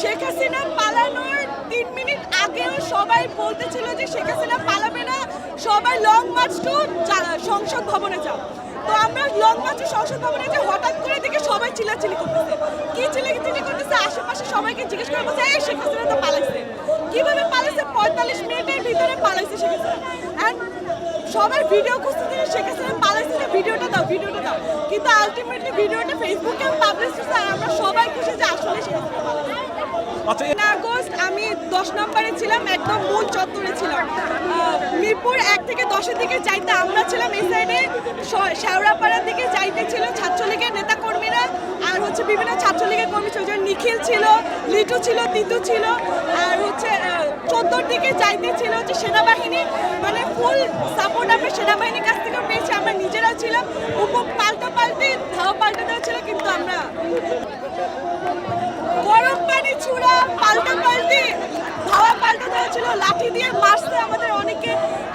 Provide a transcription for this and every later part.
শেখ হাসিনা পালানোর তিন মিনিট আগেও সবাই বলতেছিল যে শেখ হাসিনা পালাবে না, সবাই লং মার্চ টু সংসদ ভবনে যাও। তো আমরা লং মার্চে সংসদ ভবনে যে হঠাৎ করে দেখে সবাই চিল্লাচিল্লি করতেছে। কি চিল্লাচিল্লি করতেছে? আশেপাশে সবাইকে জিজ্ঞেস করে বলছে, এই শেখ হাসিনা তো পালাইছে। কীভাবে পালাইছে? পঁয়তাল্লিশ মিনিটের ভিতরে পালাইছে শেখ হাসিনা। সবার ভিডিও খুঁজতে শেখ হাসিনা পালাইছে না ভিডিওটা দাও ভিডিওটা দাও কিন্তু আলটিমেটলি ভিডিওটা ফেসবুকে পাবলিশ আর আমরা সবাই খুশি যে আসলে শেখ আচ্ছা আগস্ট আমি দশ নম্বরে ছিলাম একদম মূল চত্বরে ছিলাম। মিরপুর এক থেকে দশের দিকে যাইতে আমরা ছিলাম এই সাইডে শেওড়াপাড়ার দিকে যাইতে ছিল ছাত্রলীগের নেতা কর্মীরা আর হচ্ছে বিভিন্ন ছাত্রলীগের কর্মী ছিল নিখিল ছিল লিটু ছিল তিতু ছিল। আর হচ্ছে চোদ্দোর দিকে যাইতে ছিল হচ্ছে সেনাবাহিনী। মানে ফুল সাপোর্ট আমরা সেনাবাহিনীর কাছ থেকে আমরা ছিলাম উপ পাল্টা পাল্টে ধাওয়া পাল্টে দেওয়া কিন্তু আমরা। গরম পানি ছুড়া পাল্টা পাল্টি ধাওয়া পাল্টা দেওয়া ছিল। লাঠি দিয়ে মারছে আমাদের অনেকে।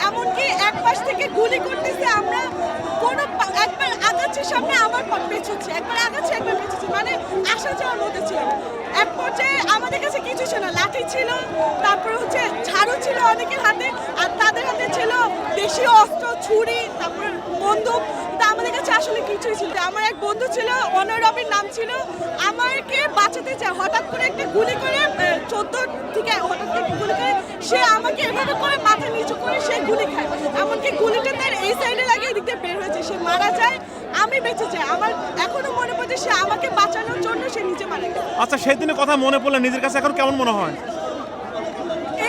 এমনকি এক পাশ থেকে গুলি করতেছে আমরা। কোনো একবার আগাচ্ছি সামনে আবার পেছোচ্ছে একবার আগাচ্ছি একবার পেছোচ্ছে মানে আসা যাওয়ার মধ্যে ছিল এক পর্যায়ে আমাদের কাছে কিছু ছিল লাঠি ছিল, তারপর হচ্ছে ঝাড়ু ছিল অনেকের হাতে আর তাদের হাতে ছিল দেশীয় অস্ত্র ছুরি, তারপর বন্দুক তা আমাদের কাছে আসলে কিছুই ছিল আমার এক বন্ধু ছিল অনরবির নাম ছিল। আমাকে বাঁচাতে চায়। হঠাৎ করে একটা গুলি করে চোদ্দ থেকে হঠাৎ করে গুলি করে, সে আমাকে এভাবে করে মাথা নিচু করে সে গুলি খায়। এমনকি গুলিটা তার এই সাইডে লাগিয়ে দিয়ে বের হয়েছে। সে মারা যায়, আমি বেঁচে যাই। আমার এখনও মনে পড়ছে সে আমাকে বাঁচানোর জন্য সে নিজে মারা গেছে। আচ্ছা সেই দিনের কথা মনে পড়লে নিজের কাছে এখন কেমন মনে হয়?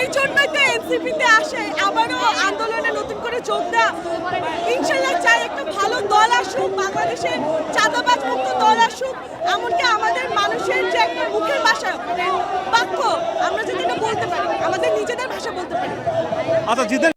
এই জন্যই তো এনসিপিতে আসে, আবারও আন্দোলনে নতুন করে যোগ দেওয়া। ইনশাল্লাহ চাই একটা ভালো দল আসুক বাংলাদেশে চাঁদাবাজ মুক্ত দল আসুক, এমনকি আমাদের মানুষের যে একটা মুখের ভাষা মানে বাক্য, আমরা যদি বলতে পারি, আমাদের নিজেদের ভাষা বলতে পারি। আচ্ছা